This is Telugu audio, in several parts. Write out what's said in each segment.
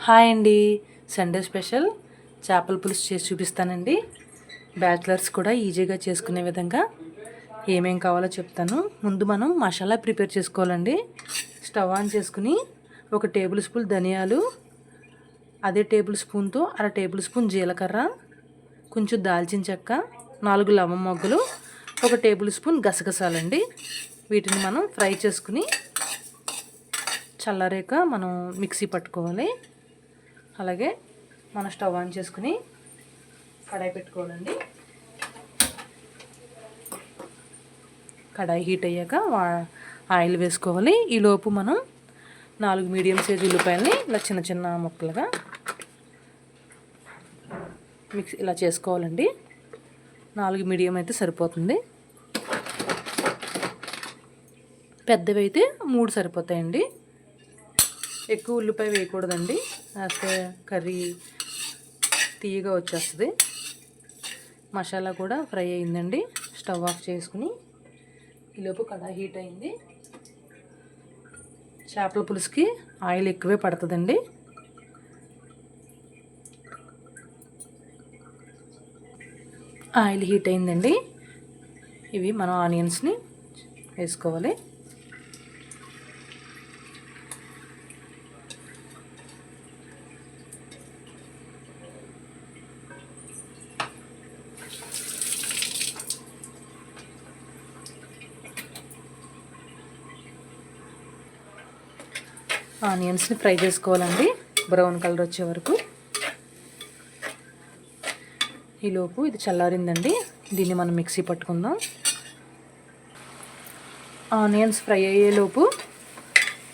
హాయ్ అండి. Sunday special. చేపల పులుసు చేసి చూపిస్తానండి. బ్యాచిలర్స్ కూడా ఈజీగా చేసుకునే విధంగా ఏమేం కావాలో చెప్తాను. ముందు మనం మసాలా ప్రిపేర్ చేసుకోవాలండి. స్టవ్ ఆన్ చేసుకుని ఒక టేబుల్ స్పూన్ ధనియాలు అదే టేబుల్ స్పూన్తో అర టేబుల్ స్పూన్ జీలకర్ర కొంచెం దాల్చిన చెక్క నాలుగు లవం మొగ్గలు ఒక టేబుల్ స్పూన్ గసగసాలండి. వీటిని మనం ఫ్రై చేసుకుని చల్లరేక మనం మిక్సీ పట్టుకోవాలి. అలాగే మన స్టవ్ ఆన్ చేసుకుని కడాయి పెట్టుకోవాలండి. కడాయి హీట్ అయ్యాక వా- ఆయిల్ వేసుకోవాలి. ఈలోపు మనం నాలుగు మీడియం సైజ్ ఉల్లిపాయలని ఇలా చిన్న చిన్న ముక్కలుగా మిక్స్ ఇలా చేసుకోవాలండి. నాలుగు మీడియం అయితే సరిపోతుంది. పెద్దవి అయితే మూడు సరిపోతాయండి. ఎక్కువ ఉల్లిపాయ వేయకూడదండి. వేస్తే కర్రీ తీయగా వచ్చేస్తుంది. మసాలా కూడా ఫ్రై అయిందండి. స్టవ్ ఆఫ్ చేసుకుని ఈలోపు కడా హీట్ అయింది. చేపల పులుసుకి ఆయిల్ ఎక్కువే పడుతుందండి. ఆయిల్ హీట్ అయిందండి. ఇవి మనం ఆనియన్స్ని వేసుకోవాలి. ఆనియన్స్ని ఫ్రై చేసుకోవాలండి. బ్రౌన్ కలర్ వచ్చే వరకు. ఈలోపు ఇది చల్లారిందండి. దీన్ని మనం మిక్సీ పట్టుకుందాం. ఆనియన్స్ ఫ్రై అయ్యేలోపు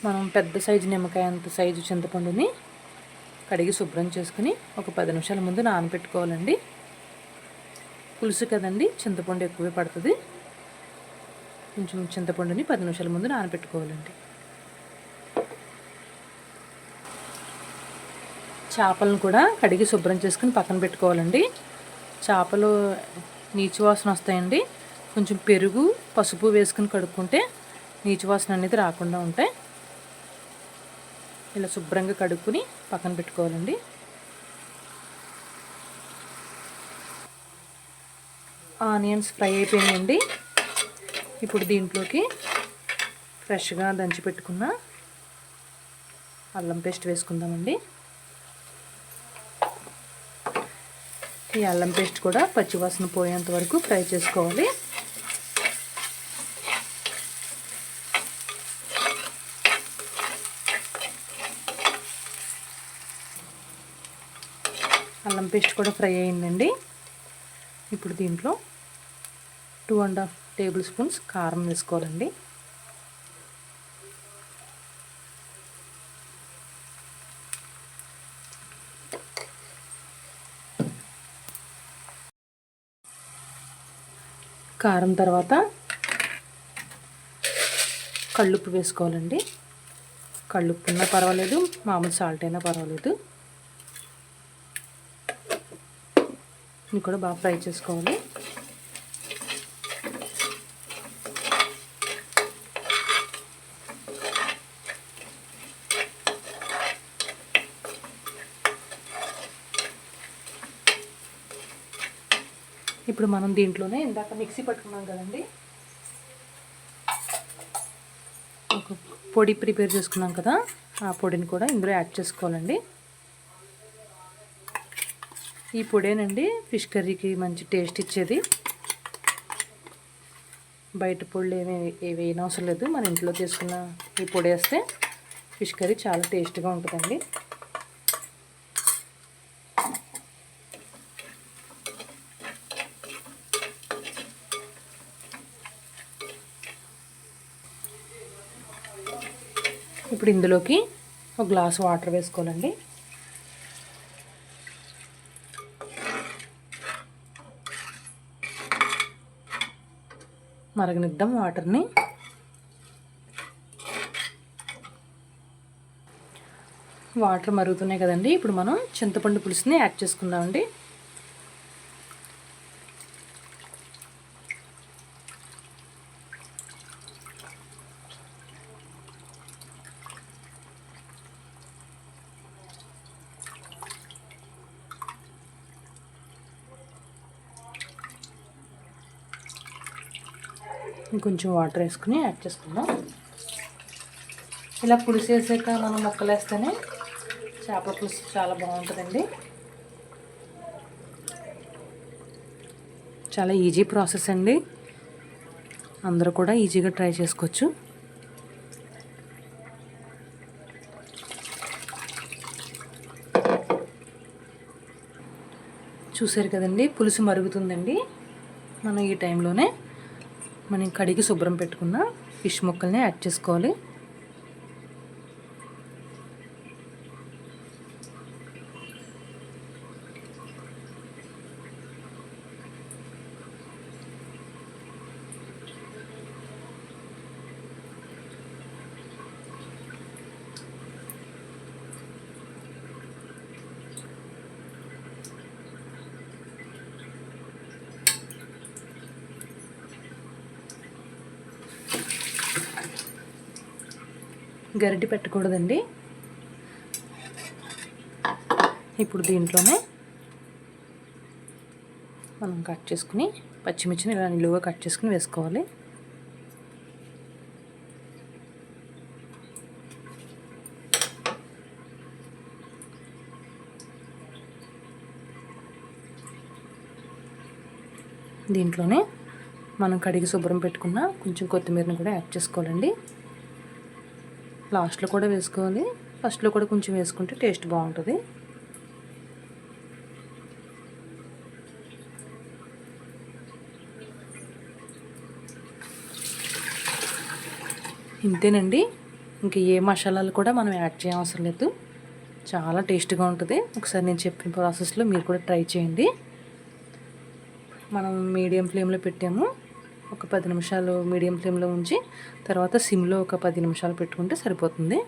మనం పెద్ద సైజు నిమ్మకాయ అంత సైజు చింతపండుని కడిగి శుభ్రం చేసుకుని ఒక పది నిమిషాల ముందు నానబెట్టుకోవాలండి. పులుసు కదండి చింతపండు ఎక్కువే పడుతుంది. కొంచెం చింతపండుని పది నిమిషాల ముందు నానబెట్టుకోవాలండి. చేపలను కూడా కడిగి శుభ్రం చేసుకుని పక్కన పెట్టుకోవాలండి. చేపలు నీచు వాసన వస్తాయండి. కొంచెం పెరుగు పసుపు వేసుకుని కడుక్కుంటే నీచు వాసన అనేది రాకుండా ఉంటాయి. ఇలా శుభ్రంగా కడుక్కుని పక్కన పెట్టుకోవాలండి. ఆనియన్స్ ఫ్రై అయిపోయినాయండి. ఇప్పుడు దీంట్లోకి ఫ్రెష్గా దంచి పెట్టుకున్న అల్లం పేస్ట్ వేసుకుందామండి. ఈ అల్లం పేస్ట్ కూడా పచ్చివాసన పోయేంత వరకు ఫ్రై చేసుకోవాలి. అల్లం పేస్ట్ కూడా ఫ్రై అయిందండి. ఇప్పుడు దీంట్లో two and half table spoons కారం వేసుకోవాలండి. కారం తర్వాత కళ్ళుప్పు వేసుకోవాలండి. కళ్ళుప్పు ఉన్నా పర్వాలేదు మామూలు సాల్ట్ అయినా పర్వాలేదు. ఇది కూడా బాగా ఫ్రై చేసుకోవాలి. ఇప్పుడు మనం దీంట్లోనే ఇందాక మిక్సీ పట్టుకున్నాం కదండి. ఒక పొడి ప్రిపేర్ చేసుకున్నాం కదా ఆ పొడిని కూడా ఇందులో యాడ్ చేసుకోవాలండి. ఈ పొడేనండి ఫిష్ కర్రీకి మంచి టేస్ట్ ఇచ్చేది. బయట పొడులు ఏమి ఏవి వేయనవసరం లేదు. మన ఇంట్లో చేసుకున్న ఈ పొడి వేస్తే ఫిష్ కర్రీ చాలా టేస్ట్గా ఉంటుందండి. ఇప్పుడు ఇందులోకి ఒక గ్లాస్ వాటర్ వేసుకోవాలండి. మరగనిద్దాం వాటర్ని. వాటర్ మరుగుతున్నాయి కదండి. ఇప్పుడు మనం చింతపండు పులుసుని యాడ్ చేసుకుందామండి. ఇంకొంచెం వాటర్ వేసుకుని యాడ్ చేసుకుందాం. ఇలా పులుసు వేసాక మనం ముక్కలు వేస్తేనే చేపల పులుసు చాలా బాగుంటుందండి. చాలా ఈజీ ప్రాసెస్ అండి. అందరూ కూడా ఈజీగా ట్రై చేసుకోవచ్చు. చూసారు కదండి పులుసు మరుగుతుందండి. మనం ఈ టైంలోనే మనం కడిగి శుభ్రం పెట్టుకున్న ఫిష్ ముక్కల్ని యాడ్ చేసుకోవాలి. గరిటి పెట్టకూడదండి. ఇప్పుడు దీంట్లోనే మనం కట్ చేసుకుని పచ్చిమిర్చిని ఇలా నిలువుగా కట్ చేసుకుని వేసుకోవాలి. దీంట్లోనే మనం కడిగి శుభ్రం పెట్టుకున్న కొంచెం కొత్తిమీరని కూడా యాడ్ చేసుకోవాలండి. లాస్ట్లో కూడా వేసుకోవాలి. ఫస్ట్లో కూడా కొంచెం వేసుకుంటే టేస్ట్ బాగుంటుంది. ఇంతేనండి. ఇంక ఏ మసాలాలు కూడా మనం యాడ్ చేయవసరం లేదు. చాలా టేస్ట్గా ఉంటుంది. ఒకసారి నేను చెప్పిన ప్రాసెస్లో మీరు కూడా ట్రై చేయండి. మనం మీడియం ఫ్లేమ్లో పెట్టాము. ఒక పది నిమిషాలు మీడియం ఫ్లేమ్లో ఉంచి తర్వాత సిమ్లో ఒక పది నిమిషాలు పెట్టుకుంటే సరిపోతుంది.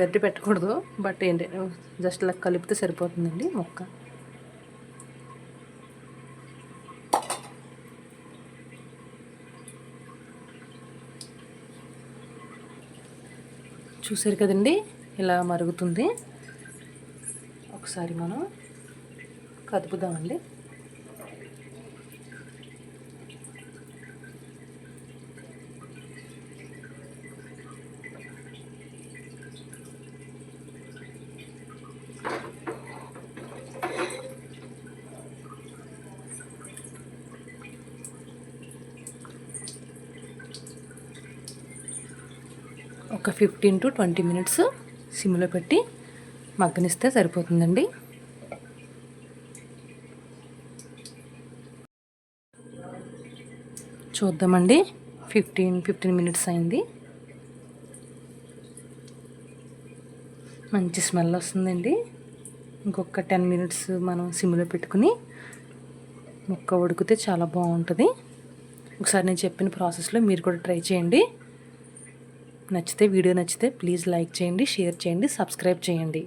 గడ్డి పెట్టకూడదు బట్ ఏంటి జస్ట్ ఇలా కలిపితే సరిపోతుందండి మొక్క. చూసారు కదండి ఇలా మరుగుతుంది. ఒకసారి మనం కదుపుదామండి. ఒక ఫిఫ్టీన్ టు ట్వంటీ మినిట్స్ సిమ్లో పెట్టి మగ్గనిస్తే సరిపోతుందండి. చూద్దామండి. ఫిఫ్టీన్ ఫిఫ్టీన్ మినిట్స్ అయింది. మంచి స్మెల్ వస్తుందండి. ఇంకొక టెన్ మినిట్స్ మనం సిమ్లో పెట్టుకుని ముక్క ఉడికితే చాలా బాగుంటుంది. ఒకసారి నేను చెప్పిన ప్రాసెస్లో మీరు కూడా ట్రై చేయండి. నచ్చితే వీడియో నచ్చితే ప్లీజ్ లైక్ చేయండి షేర్ చేయండి సబ్స్క్రైబ్ చేయండి.